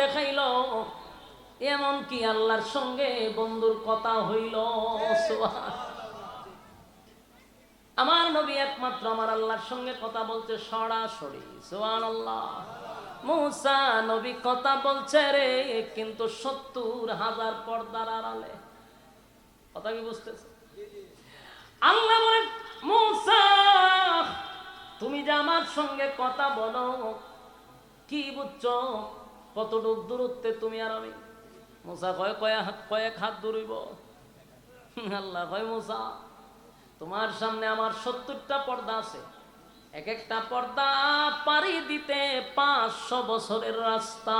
দেখাইল এমন কি আল্লাহর সঙ্গে বন্ধুর কথা হইল। আমার নবী একমাত্র আমার আল্লাহর সঙ্গে কথা বলছে সরাসরি। সোহান আল্লাহ নবী কথা বলছে রে, কিন্তু সত্তর হাজার পর্দার আড়ালে। কথা কি বুঝতেছে? আল্লাহ মুসা, তুমি যে আমার সঙ্গে কথা বলো, কি বুঝছ? কতটুক দূরত্বে তুমি আর আমি? মুসা কয় কয়েক হাত কয়েক হাত দূরইব আল্লাহ কয়, মুসা, তোমার সামনে আমার সত্তরটা পর্দা আছে। এক একটা পর্দা পারি দিতে পাঁচশো বছরের রাস্তা।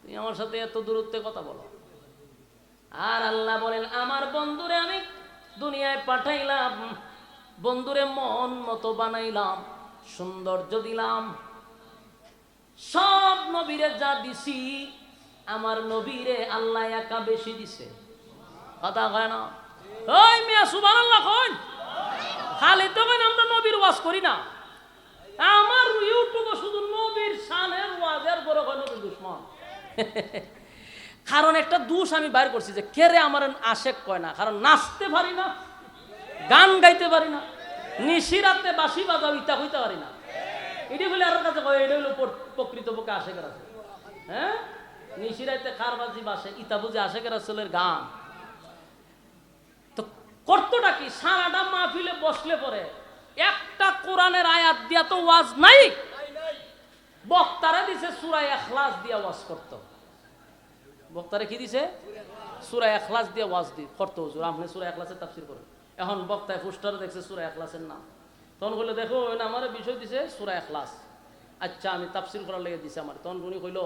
তুমি আমার সাথে এত দূরত্বে কথা বলো। আর আল্লাহ বলেন, আমার বন্ধুরে আমি দুনিয়ায় পাঠাইলাম, বন্ধুরে মন মতো বানাইলাম, সৌন্দর্য দিলাম নবীরে যা দিছি, আমার নবীরে আল্লাহ একা বেশি দিছে। কথা কয় না? ওই মিয়া সুবান আল্লাহ কইন। খালি তো কইন আমরা নবীর ওয়াজ করি না। আমার ইউটিউবে শুধু নবীর শানের ওয়াজের বড় কয় নবীর দুশ্মন। কারণ একটা দোষ আমি বাইর করছি যে কেরে আমার আশেক কয় না? কারণ নাচতে পারি না, গান গাইতে পারি না, নিশিরাতে বাসি বাজাও ইতা হইতে পারি না। এটি বলে আর কাছে কয়, এটা হলো প্রকৃত পক্ষে আশেকের আছে হ্যাঁ? নিশিরাইতে খারবাজি বাসে ইতা বুঝে আশেকের আসলের গান। তো কর্তটা কি? সারাটা মাহফিলে বসলে পরে একটা কোরআনের আয়াত দিয়া তো ওয়াজ নাই? বক্তারা দিছে সুরায় এখলাস দিয়া ওয়াজ করত। বক্তারা কি দিছে? সুরায় এখলাস দিয়া ওয়াজ দি করতো হুজুর। আপনি সুরায় এখলাসের তাফসির করেন এখন বক্তায় পোস্টারে দেখছে সুরায় এখলাসের নাম। তখন বলল দেখো না আমার বিষয় দিছে সুরায় এখলাস আচ্ছা আমি তাফসির করার লেগে দিছে আমার। তখন উনি কইল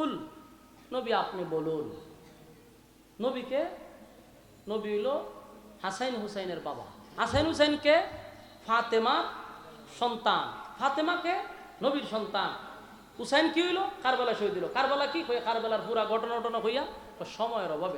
উল নবী আপনি বলুন। নবীকে, নবী হইল হাসাইন হুসাইনের বাবা। হাসাইন হুসাইনকে ফাতেমার সন্তান। ফাতেমাকে নবীর সন্তান। হুসাইন কি হইল? কারবালা শহীদ দিল কারবালা কি? কারবালার পুরা ঘটনা ঘটনা হইয়া সময়ের অভাবে।